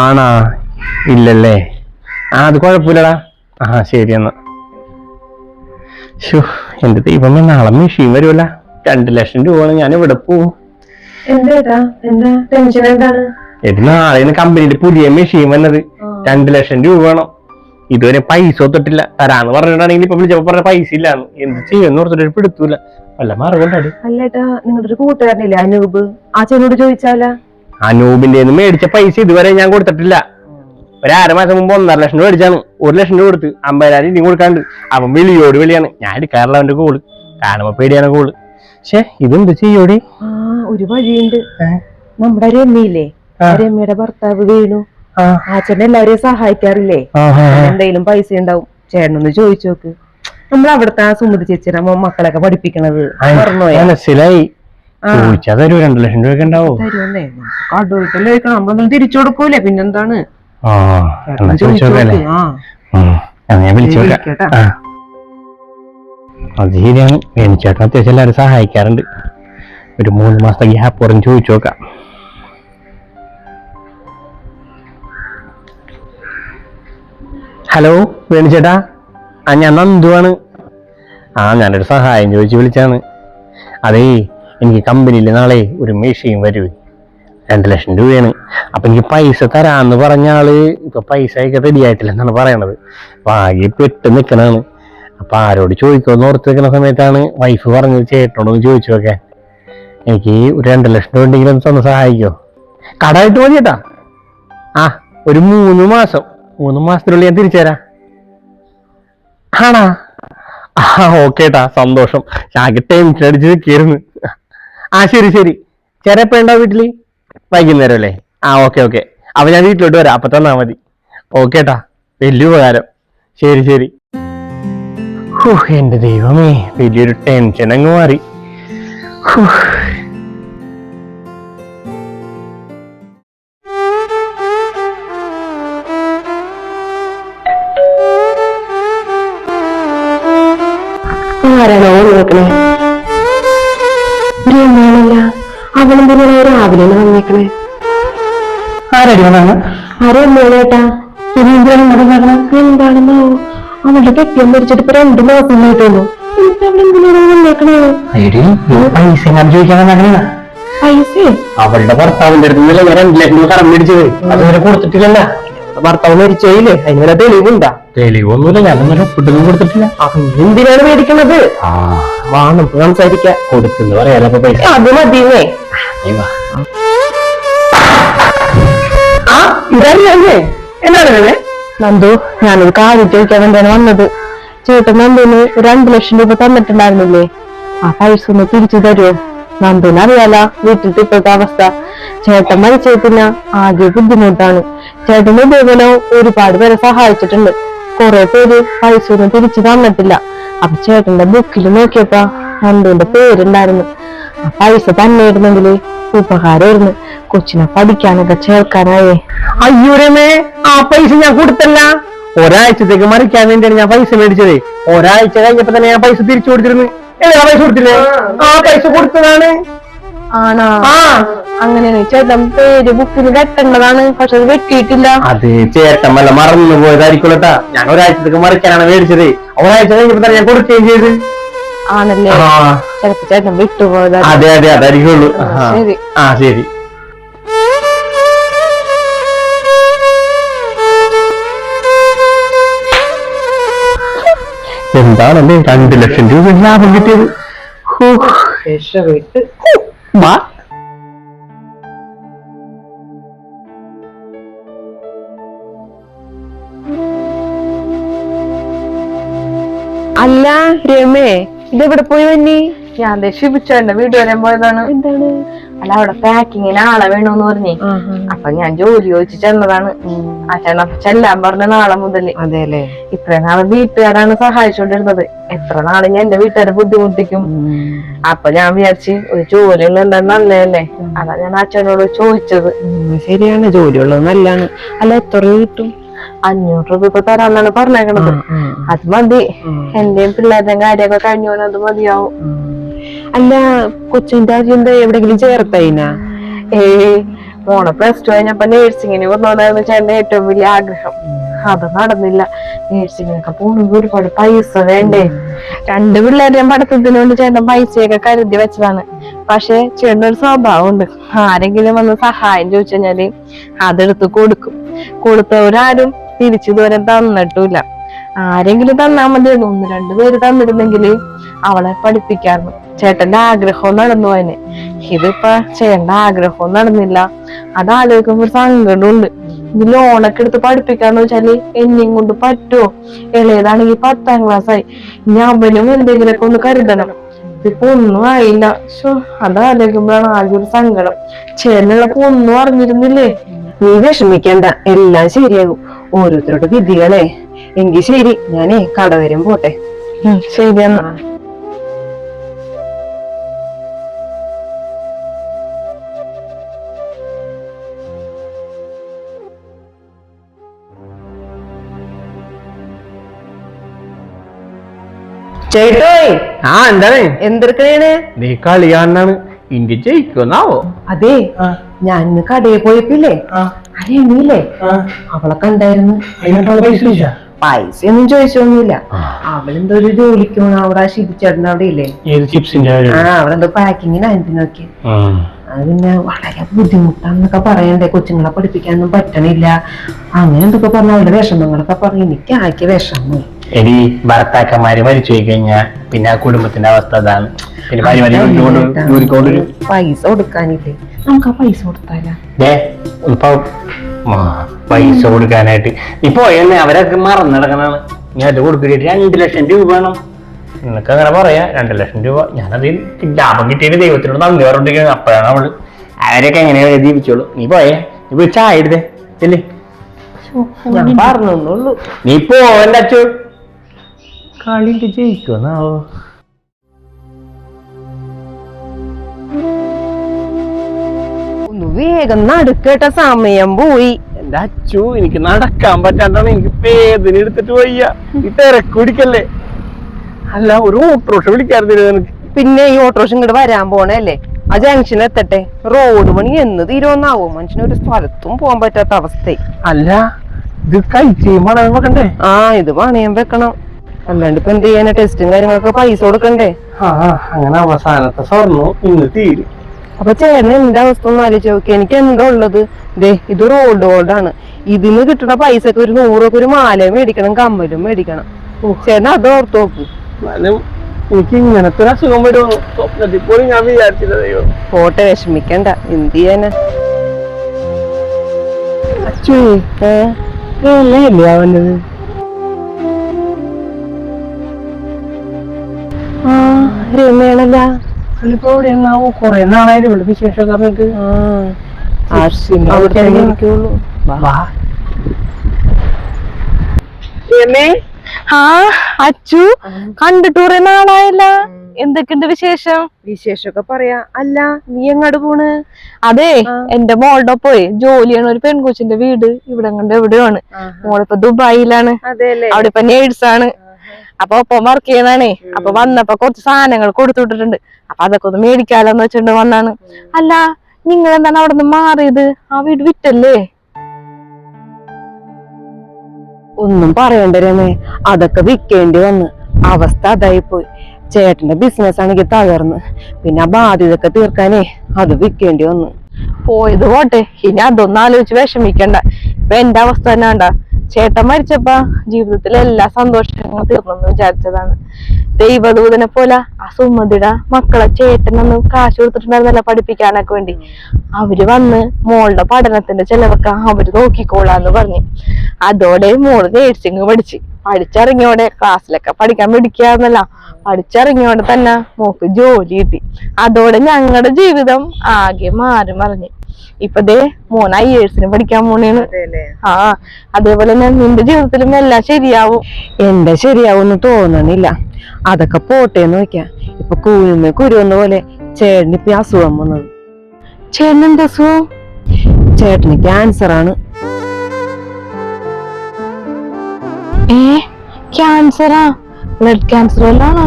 ആണാ? ഇല്ലല്ലേ? ആ അത് കുഴപ്പമില്ലടാ. ആ ശരി എന്നാ. ഷോ എന്റെ ദൈവമേ നാളെ മെഷീൻ വരുമല്ല രണ്ട് ലക്ഷം രൂപയാണ് ഞാൻ ഇവിടെ പോവും ഇത് നാളെ കമ്പനിയിൽ പുതിയ മെഷീൻ വന്നത്. രണ്ട് ലക്ഷം രൂപ വേണം. ഇതുവരെ പൈസ ഒത്തിട്ടില്ല. തരാന്ന് പറഞ്ഞിട്ടാണെങ്കിൽ ഇപ്പൊ വിളിച്ചപ്പോ പറഞ്ഞ പൈസ ഇല്ലാന്ന്. എന്ത് ചെയ്യുമെന്ന് ഓർത്തിട്ട് ഒരു പിടുത്തൂല വല്ല മാറുകൊണ്ടാണ് അല്ലേട്ടാ നിങ്ങളുടെ ഒരു കൂട്ടുകാരനില്ലേ അനൂപ്? ആ ചെന്നോട് ചോദിച്ചാലാ? അനൂപിന്റെ മേടിച്ച പൈസ ഇതുവരെ ഞാൻ കൊടുത്തിട്ടില്ല. ഒരു അരമാസം മുമ്പ് ഒന്നര ലക്ഷം രൂപ മേടിച്ചാണ്. ഒരു ലക്ഷം രൂപ കൊടുത്ത് അമ്പതിനായിരം ഇനി കൊടുക്കാണ്ട്. അവൻ വിളിയോട് വിളിയാണ് ഞാൻ എടുക്കാറില്ല അവന്റെ കോൾ. കാണുമ്പോ പേടിയാണ് കോൾ. പക്ഷെ ഇതെന്ത് ചെയ്യോടി? ഒരു വഴിയുണ്ട്. നമ്മുടെ രമ്യയില്ലേ. രമ്യയുടെ ഭർത്താവ് വീണു. ആ, ചേട്ടൻ എല്ലാവരെയും സഹായിക്കാറില്ലേ. എന്തെങ്കിലും പൈസ ഉണ്ടാവും. ചേട്ടനൊന്ന് ചോദിച്ചു നോക്ക്. നമ്മൾ അവിടുത്തെ ആ സുമതി ചേച്ചിയുടെ മക്കളൊക്കെ പഠിപ്പിക്കണത് മനസ്സിലായി. ചോദിച്ചാ തരൂ രണ്ടു ലക്ഷം രൂപയൊക്കെ ഉണ്ടാവോ? ചോദിക്കണം. നമ്മളൊന്നും തിരിച്ചു കൊടുക്കൂലേ? പിന്നെന്താണ്? ആ എന്നാ ചോദിച്ചു ചോദിച്ചോക്കല്ലേ ആ. ഞാൻ വിളിച്ചു നോക്കാം ആ. അത് ശരിയാണ്. വേണിച്ചേട്ടൻ അത്യാവശ്യം എല്ലാവരും സഹായിക്കാറുണ്ട്. ഒരു മൂന്ന് മാസത്തെ ഗ്യാപ്പ് പറഞ്ഞ് ചോദിച്ചു നോക്കാം ഹലോ വേണിച്ചേട്ടാ ആ ഞാൻ നന്ദുവാണ്. ആ ഞാനൊരു സഹായം ചോദിച്ച് വിളിച്ചാണ്. അതേ എനിക്ക് കമ്പനിയിൽ നാളെ ഒരു മേശയും വരുവേ. രണ്ട് ലക്ഷം രൂപയാണ്. അപ്പം എനിക്ക് പൈസ തരാമെന്ന് പറഞ്ഞ ആൾ പൈസ ഒക്കെ റെഡി ആയിട്ടില്ല എന്നാണ് പറയണത്. വാകി പെട്ട് നിൽക്കണാണ് അപ്പം ആരോട് ചോദിക്കുമെന്ന് ഓർത്ത് നിൽക്കുന്ന സമയത്താണ് വൈഫ് പറഞ്ഞത് ചേട്ടനോടൊന്ന് ചോദിച്ചു നോക്കാൻ എനിക്ക് ഒരു രണ്ട് ലക്ഷം രൂപ ഉണ്ടെങ്കിലും തന്ന് സഹായിക്കോ. കടമായിട്ട് മതി ചേട്ടാ ആ ഒരു മൂന്ന് മാസം. മൂന്ന് മാസത്തിനുള്ളിൽ ഞാൻ തിരിച്ചു തരാം. ആണാ? ആ ഓക്കേട്ടാ സന്തോഷം. ഞാൻ ടെൻഷൻ അടിച്ച് നിൽക്കായിരുന്നു ആ ശരി ശരി. ചേരപ്പ ഉണ്ടോ വീട്ടിൽ? വൈകുന്നേരം അല്ലേ ആ ഓക്കെ ഓക്കെ. അപ്പൊ ഞാൻ വീട്ടിലോട്ട് വരാം. അപ്പൊ തന്നാ മതി. ഓക്കെ ഏട്ടാ വലിയ ഉപകാരം. ശരി ശരി. എന്റെ ദൈവമേ. വലിയൊരു ടെൻഷൻ അങ്ങ് മാറി. ആരാണോ നോക്കണേ? അവളെന്തിനാ രാവിലെ വന്നേക്കണേ ആരടി വന്നാണ് ആരമ്മേനേട്ടാ എന്താണെന്നോ? അവളുടെ കെട്ടിയം മരിച്ചിട്ട് ഇപ്പൊ രണ്ടു മാസം അങ്ങനെയാ അവളുടെ ഭർത്താവ് അടുത്ത് നിന്നല്ലേ ഞാൻ രണ്ട് ലക്ഷം കടം മേടിച്ചത്. അതുവരെ കൊടുത്തിട്ടില്ല ഭർത്താവ് മരിച്ചേയില്ലേ. അതിനുള്ള തെളിവുണ്ടാ? തെളിവൊന്നുമില്ല ഞാനൊന്നും ഒപ്പിട്ടൊന്നും കൊടുത്തിട്ടില്ല. എന്തിനാണ് മേടിക്കണത്? വാ നമുക്ക് സംസാരിക്കാം. കൊടുക്കുന്നു പറയാനൊക്കെ പൈസ. അത് മതിയേ എന്താണ് നന്ദു ഞാനൊരു കാര്യം ചോദിക്കാൻ വേണ്ടിയാണ് വന്നത്. ചേട്ടൻ നന്ദുവിന് രണ്ടു ലക്ഷം രൂപ തന്നിട്ടുണ്ടായിരുന്നില്ലേ? ആ പൈസ ഒന്ന് തിരിച്ചു തരുമോ? നന്ദുന് അറിയാല വീട്ടിൽ ഇപ്പോഴത്തെ അവസ്ഥ. ചേട്ടൻ മരിച്ചേ പിന്നെ ആകെ ബുദ്ധിമുട്ടാണ്. ചേട്ടൻ ഇതേപോലെ ഒരുപാട് പേരെ സഹായിച്ചിട്ടുണ്ട്. കുറെ പേര് പൈസ ഒന്നും തിരിച്ചു തന്നിട്ടില്ല. അപ്പൊ ചേട്ടന്റെ ബുക്കിൽ നോക്കിയപ്പോ നന്ദുവിന്റെ പേരുണ്ടായിരുന്നു. ആ പൈസ തന്നെയായിരുന്നെങ്കിൽ ഉപകാരമായിരുന്നു കൊച്ചിനെ പഠിക്കാനൊക്കെ ചേർക്കാനായേ. അയ്യൂരമേ ആ പൈസ ഞാൻ കൊടുത്തല്ല. ഒരാഴ്ചത്തേക്ക് മറിക്കാൻ വേണ്ടിയാണ് ഞാൻ പൈസ മേടിച്ചത്. ഒരാഴ്ച കഴിഞ്ഞപ്പോ തന്നെ ഞാൻ പൈസ തിരിച്ചു കൊടുത്തിരുന്നു. എല്ലാ പൈസ കൊടുത്തില്ലേ? ആ പൈസ കൊടുത്തതാണ്. ആണോ? അങ്ങനെയാണ് ചേട്ടൻ പേര് ബുക്കിൽ കെട്ടേണ്ടതാണ് പക്ഷെ അത് വെട്ടിയിട്ടില്ല. അത് ചേട്ടൻ വല്ല മറന്നു പോയതായിരിക്കും ഞാൻ ഒരാഴ്ചത്തേക്ക് മറിക്കാനാണ് മേടിച്ചത്. ഒരാഴ്ച കഴിഞ്ഞപ്പോ തന്നെ ഞാൻ കൊടുക്കുകയും ചെയ്ത്. ആണല്ലേ ചിലപ്പോ ചേട്ടൻ വിട്ടുപോയതാ അതെ അതെ അതായിരിക്കുള്ളൂ. ശരി. ആ ശരി എന്താണല്ലേ രണ്ട് ലക്ഷം രൂപ ലാഭം കിട്ടിയത്. രക്ഷപ്പെട്ട്. അല്ല രമേ ഇതെവിടെ പോയി വന്നി? ഞാൻ ശിപിച്ചോന്റെ വീട് വരാൻ പോയതാണ്. എന്താണ്? അല്ല അവിടെ പാക്കിങ്ങിന് ആളെ വേണോന്ന് പറഞ്ഞേ. അപ്പൊ ഞാൻ ജോലി ചോദിച്ചു ചെന്നതാണ്. ആ ചേട്ടൻ അപ്പൊ ചെല്ലാൻ പറഞ്ഞ നാളെ മുതൽ. അതെല്ലേ ഇത്ര നാളെ വീട്ടുകാരാണ് സഹായിച്ചോണ്ടിരുന്നത്. എത്ര നാളെ ഞാൻ എന്റെ വീട്ടുകാരെ ബുദ്ധിമുട്ടിക്കും. അപ്പൊ ഞാൻ വിചാരിച്ച് ഒരു ജോലി എന്താ നല്ലതല്ലേ? അതാ ഞാൻ അച്ഛനോട് ചോദിച്ചത്. ശരിയാണ് ജോലിയുള്ളത് നല്ലതാണ്. അല്ല എത്ര കിട്ടും? അഞ്ഞൂറ് രൂപ ഇപ്പൊ തരാന്നാണ് പറഞ്ഞേക്കണത്. അത് മതി. എന്റെയും പിള്ളേരുടെയും കാര്യമൊക്കെ കഴിഞ്ഞു പോലെ അത് മതിയാവും. അല്ല കൊച്ചിന്റെ എന്താ എവിടെങ്കിലും ചേർത്തയിനാ? ഏ മോളെ പ്ലസ് ടു കഴിഞ്ഞപ്പോ നേഴ്സിങ്ങിന് വന്നോണ്ടായിരുന്നു ചേട്ടന്റെ ഏറ്റവും വലിയ ആഗ്രഹം. അത് നടന്നില്ല. നേഴ്സിങ്ങിനൊക്കെ പോകുന്നത് ഒരുപാട് പൈസ വേണ്ടേ? രണ്ട് പിള്ളേരുടെയും പഠിത്തത്തിന് വേണ്ടി ചേട്ടൻ പൈസയൊക്കെ കരുതി വെച്ചതാണ്. പക്ഷെ ചേട്ടൻ ഒരു സ്വഭാവമുണ്ട്. ആരെങ്കിലും വന്ന് സഹായം ചോദിച്ചു കഴിഞ്ഞാൽ അതെടുത്ത് കൊടുക്കും. കൊടുത്തവരാരും തിരിച്ചിതുവരെ തന്നിട്ടില്ല. ആരെങ്കിലും തന്നാ മതിയായിരുന്നു. ഒന്ന് രണ്ടുപേര് തന്നിരുന്നെങ്കിൽ അവളെ പഠിപ്പിക്കായിരുന്നു. ചേട്ടന്റെ ആഗ്രഹവും നടന്നു അതിന്. ഇതിപ്പോ ചേട്ടന്റെ ആഗ്രഹവും നടന്നില്ല. അത് ആലോചിക്കുമ്പോ ഒരു സങ്കടമുണ്ട് ഇനി ലോണൊക്കെ എടുത്ത് പഠിപ്പിക്കാന്ന് വെച്ചാൽ എന്നെയും കൊണ്ട് പറ്റുമോ ഇളയതാണെങ്കിൽ പത്താം ക്ലാസ് ആയി. ഇനി അവനും എന്തെങ്കിലുമൊക്കെ ഒന്ന് കരുതണം. ഇതിപ്പോ ഒന്നും ആയില്ല. അത് ആലോചിക്കുമ്പോഴാണ് ആകെ ഒരു സങ്കടം. ചേട്ടനുള്ളപ്പോ ഒന്നും അറിഞ്ഞിരുന്നില്ലേ? നീ വിഷമിക്കണ്ട. എല്ലാം ശരിയാകും. ഓരോരുത്തരുടെ വിധികളെ. എങ്കിൽ ശരി ഞാനേ കട വരും പോട്ടെ. ശരി എന്നാ. ചേട്ടോയ് ആ എന്താണ്? എന്തെടുക്കണേണ് നീ കളി കാണാണ് ഇന്ത്യ ജയിക്കുന്നാവോ അതെ ഞാൻ ഇന്ന് കടയിൽ പോയപ്പില്ലേ അറിയണില്ലേ അവളെ കണ്ടായിരുന്നു പൈസ ഒന്നും ചോദിച്ചൊന്നുമില്ല. അവളെന്തോ ഒരു ജോലിക്ക് പോണ അവിടെ ശിരിച്ചേട്ടൻ അവിടെ ഇല്ലേ? ആ അവളെന്തോ പാക്കിങ്ങിന് അതിനൊക്കെ അത് പിന്നെ വളരെ ബുദ്ധിമുട്ടാന്നൊക്കെ പറയണ്ടേ കൊച്ചുങ്ങളെ പഠിപ്പിക്കാനൊന്നും പറ്റണില്ല. അങ്ങനെ എന്തൊക്കെ പറഞ്ഞ അവളുടെ വിഷമങ്ങളൊക്കെ പറഞ്ഞു എനിക്ക് ആക്കിയ വിഷമം എടി ഭർത്താക്കന്മാര് മരിച്ചു കഴിഞ്ഞാ പിന്നെ ആ കുടുംബത്തിന്റെ അവസ്ഥ അതാണ്. പൈസ കൊടുക്കാനില്ലേ? നമുക്ക് ആ പൈസ കൊടുത്താലാ? ദേ, ഇപ്പൊ പൈസ കൊടുക്കാനായിട്ട്. ഇപ്പൊ എന്നെ അവരൊക്കെ മറന്നിടക്കണാണ് ഞാൻ അത് കൊടുക്കിട്ട് രണ്ട് ലക്ഷം രൂപ വേണം. നിനക്ക് അങ്ങനെ പറയാ. രണ്ട് ലക്ഷം രൂപ. ഞാനത് ലാഭം കിട്ടിയത് ദൈവത്തിനോട് നന്ദി പറഞ്ഞിരിക്കുന്നത് അപ്പോഴാണ് അവൾ അവരൊക്കെ എങ്ങനെയാണ് ജീവിച്ചോളൂ. നീ പോയേ. നീ പോയി ചായ എടുത്തേ. ഇല്ലേ ഞാൻ പറഞ്ഞൊന്നുള്ളൂ നീ പോവല്ല അച്ചു കളിക്ക് ജയിക്കുന്നാവോ വേഗം നടുക്കേട്ട സമയം പോയി. എന്റെ അച്ചു എനിക്ക് നടക്കാൻ പറ്റാണ്ടാണ് എനിക്ക് വേദന എടുത്തിട്ട് വയ്യ. ഈ തിരക്കുടിക്കല്ലേ അല്ല ഒരു ഓട്ടോറിക്ഷ വിളിക്കാറില്ല നിനക്ക്? പിന്നെ ഈ ഓട്ടോറിക്ഷ ഇങ്ങോട്ട് വരാൻ പോണല്ലേ ആ ജംഗ്ഷൻ എത്തട്ടെ. റോഡ് പണി എന്ന് തീരുവന്നാവും മനുഷ്യന് ഒരു സ്ഥലത്തും പോകാൻ പറ്റാത്ത അവസ്ഥ അല്ല ഇത് കഴിച്ച് വെക്കണ്ടേ? ആ ഇത് പണയം വെക്കണം. അല്ലാണ്ട് ഇപ്പൊ എന്ത് ചെയ്യാനാ? ടെസ്റ്റും കാര്യങ്ങളൊക്കെ പൈസ കൊടുക്കണ്ടേ? ആ, അങ്ങനെ അവസാനത്തെ സ്വർണം ഇന്ന് തീരും. അപ്പൊ ചേട്ടൻ എന്റെ അവസ്ഥ ഒന്ന് ആലോചിച്ച് നോക്കി എനിക്ക് എന്താ ഉള്ളത്? ദേ ഇത് റോഡ് ആണ്. ഇതിന് കിട്ടുന്ന പൈസക്ക് ഒരു നൂറൊക്കെ ഒരു മാലയും മേടിക്കണം കമ്മലും മേടിക്കണം. ചേട്ടൻ അത് ഓർത്ത് നോക്ക്. എനിക്ക് ഇങ്ങനത്തെ ഒരു അസുഖം വരുമോ? സ്വപ്നത്തിൽ പോലും ഞാൻ വിചാരിച്ചില്ല പോട്ടെ വിഷമിക്കണ്ട. എന്ത് ചെയ്യാനാ? അല്ലേ അവനത് ആ രമയാണല്ല ഇപ്പൊ ഇവിടെ കൊറേ നാളായാലും ഇവിടെ ആ. അച്ചു കണ്ടിട്ട് കുറെ നാളായല്ല. എന്തൊക്കെയുണ്ട് വിശേഷം? വിശേഷമൊക്കെ പറയാ. അല്ല നീ എങ്ങോട്ട് പോണ്? അതെ. എന്റെ മോളുടെ പോയി. ജോലിയാണ് ഒരു പെൺകൊച്ചിന്റെ വീട്. ഇവിടെ കണ്ട് എവിടെയാണ് മോളിപ്പോ ദുബായിലാണ്. അവിടെ ഇപ്പൊ നേഴ്സാണ്. അപ്പൊ ഒപ്പം വർക്ക് ചെയ്യുന്നതാണേ. അപ്പൊ വന്നപ്പോ കുറച്ച് സാധനങ്ങൾ കൊടുത്തുവിട്ടിട്ടുണ്ട്. അപ്പൊ അതൊക്കെ ഒന്ന് മേടിക്കാലോന്ന് വെച്ചിട്ട് വന്നാണ്. അല്ല നിങ്ങൾ എന്താണ് അവിടെ നിന്ന് മാറിയത്? ആ വീട് വിറ്റല്ലേ? ഒന്നും പറയണ്ട രമേ അതൊക്കെ വിൽക്കേണ്ടി വന്ന്. അവസ്ഥ അതായി പോയി ചേട്ടന്റെ ബിസിനസ് ആണെങ്കിൽ തകർന്ന്. പിന്നെ ആ ബാധ്യതയൊക്കെ തീർക്കാനേ അത് വിൽക്കേണ്ടി വന്നു. പോയത് പോട്ടെ. ഇനി അതൊന്നും ആലോചിച്ച് വിഷമിക്കണ്ട. ഇപ്പൊ എന്റെ അവസ്ഥ തന്നെ കണ്ട ചേട്ടൻ മരിച്ചപ്പ ജീവിതത്തിലെ എല്ലാ സന്തോഷങ്ങളും തീർന്നെന്ന് വിചാരിച്ചതാണ്. ദൈവദൂതനെ പോലെ ആ സുമതിട മക്കളെ ചേട്ടനൊന്ന് കാശ് കൊടുത്തിട്ടുണ്ടായിരുന്നല്ല പഠിപ്പിക്കാനൊക്കെ വേണ്ടി. അവർ വന്ന് മോളുടെ പഠനത്തിന്റെ ചെലവൊക്കെ അവർ നോക്കിക്കോളാന്ന് പറഞ്ഞു. അതോടെ മോൾ നേഴ്സിംഗ് പഠിച്ച്. പഠിച്ചിറങ്ങിയോടെ ക്ലാസ്സിലൊക്കെ പഠിക്കാൻ പിടിക്കാന്നല്ല പഠിച്ചിറങ്ങിയോടെ തന്നെ മോക്ക് ജോലി കിട്ടി. അതോടെ ഞങ്ങളുടെ ജീവിതം ആകെ മാറി മറിഞ്ഞു ഇപ്പൊ ദേ മോൻ ഐ പഠിക്കാൻ പോണേണ്. ആ അതേപോലെ തന്നെ നിന്റെ ജീവിതത്തിലും എല്ലാം ശരിയാവും. എന്റെ ശരിയാവുമെന്ന് തോന്നുന്നില്ല അതൊക്കെ പോട്ടെ നോക്കിയാ. ഇപ്പൊ കൂരുമ കുരുവെന്ന പോലെ ചേട്ടന് ഇപ്പൊ അസുഖം വന്നത്. ചേട്ടനെന്താ അസുഖം? ചേട്ടന് ക്യാൻസർ ആണ് ഏ ക്യാൻസറാ? ബ്ലഡ് ക്യാൻസർ അല്ലാണോ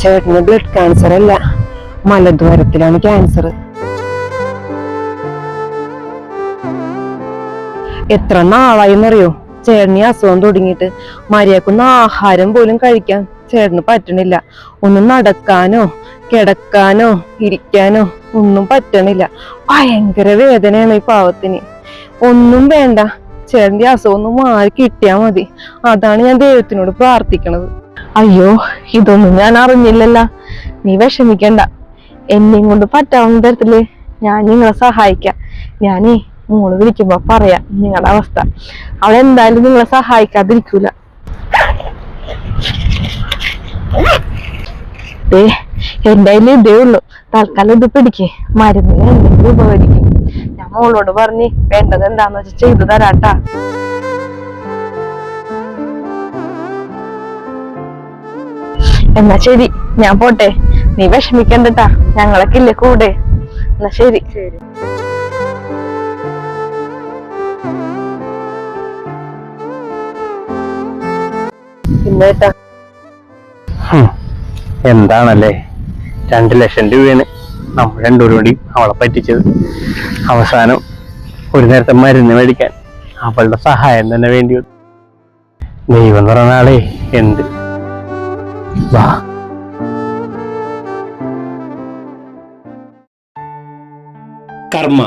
ചേട്ടന് ബ്ലഡ് ക്യാൻസർ അല്ല മലദ്വാരത്തിലാണ് ക്യാൻസർ എത്ര നാളായിന്നറിയോ? ചേട്ടന് അസുഖം തുടങ്ങിയിട്ട്. മര്യാദക്കൊന്ന് ആഹാരം പോലും കഴിക്കാൻ ചേട്ടന് പറ്റണില്ല. ഒന്ന് നടക്കാനോ കിടക്കാനോ ഇരിക്കാനോ ഒന്നും പറ്റണില്ല. ഭയങ്കര വേദനയാണ് ഈ പാവത്തിന്. ഒന്നും വേണ്ട. ചേട്ടന്റെ അസുഖം ഒന്ന് മാറി കിട്ടിയാ മതി. അതാണ് ഞാൻ ദൈവത്തിനോട് പ്രാർത്ഥിക്കണത്. അയ്യോ ഇതൊന്നും ഞാൻ അറിഞ്ഞില്ലല്ല. നീ വിഷമിക്കണ്ട. എന്നെയും കൊണ്ട് പറ്റാവുന്ന തരത്തിൽ ഞാൻ നിങ്ങളെ സഹായിക്കാം. ഞാനേ മോൾ വിളിക്കുമ്പോ പറയാ നിങ്ങളുടെ അവസ്ഥ. അവൾ എന്തായാലും നിങ്ങളെ സഹായിക്കാതിരിക്കൂല. കയ്യിൽ ഇതേ ഉള്ളൂ. തൽക്കാലം ഇത് പിടിക്കേ. മരുന്നിന് എന്തെങ്കിലും ഉപകരിക്കും. ഞാൻ മോളോട് പറഞ്ഞ് വേണ്ടത് എന്താന്ന് വെച്ചാൽ ചെയ്തു തരാട്ടാ. എന്നാ ശരി ഞാൻ പോട്ടെ. നീ വിഷമിക്കണ്ടട്ടാ ഞങ്ങളൊക്കെ ഇല്ലേ കൂടെ. എന്നാ ശരി. ശരി. പിന്നേട്ടാ എന്താണല്ലേ? രണ്ട് ലക്ഷം രൂപയാണ് നമ്മൾ രണ്ടുപേരും കൂടി അവളെ പറ്റിച്ചത്. അവസാനം ഒരു നേരത്തെ മരുന്ന് മേടിക്കാൻ അവളുടെ സഹായം തന്നെ വേണ്ടി വന്നു. ദൈവം എന്ന് പറഞ്ഞ ആളെ എന്ത്? വാ. കർമ്മ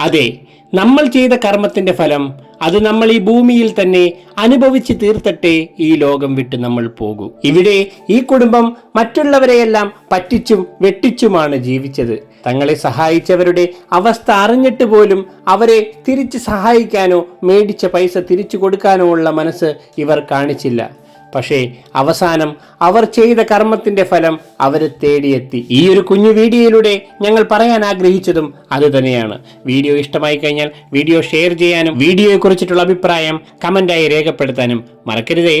അതെ നമ്മൾ ചെയ്ത കർമ്മത്തിന്റെ ഫലം അത് നമ്മൾ ഈ ഭൂമിയിൽ തന്നെ അനുഭവിച്ച് തീർത്തട്ടെ ഈ ലോകം വിട്ട് നമ്മൾ പോകൂ. ഇവിടെ ഈ കുടുംബം മറ്റുള്ളവരെയെല്ലാം പറ്റിച്ചും വെട്ടിച്ചുമാണ് ജീവിച്ചത്. തങ്ങളെ സഹായിച്ചവരുടെ അവസ്ഥ അറിഞ്ഞിട്ട് പോലും അവരെ തിരിച്ച് സഹായിക്കാനോ മേടിച്ച പൈസ തിരിച്ചു കൊടുക്കാനോ ഉള്ള മനസ്സ് ഇവർ കാണിച്ചില്ല. പക്ഷേ അവസാനം അവർ ചെയ്ത കർമ്മത്തിന്റെ ഫലം അവരെ തേടിയെത്തി. ഈ ഒരു കുഞ്ഞു വീഡിയോയിലൂടെ ഞങ്ങൾ പറയാൻ ആഗ്രഹിച്ചതും അതുതന്നെയാണ് വീഡിയോ ഇഷ്ടമായി കഴിഞ്ഞാൽ വീഡിയോ ഷെയർ ചെയ്യാനും വീഡിയോയെക്കുറിച്ചിട്ടുള്ള അഭിപ്രായം കമന്റായി രേഖപ്പെടുത്താനും മറക്കരുതേ.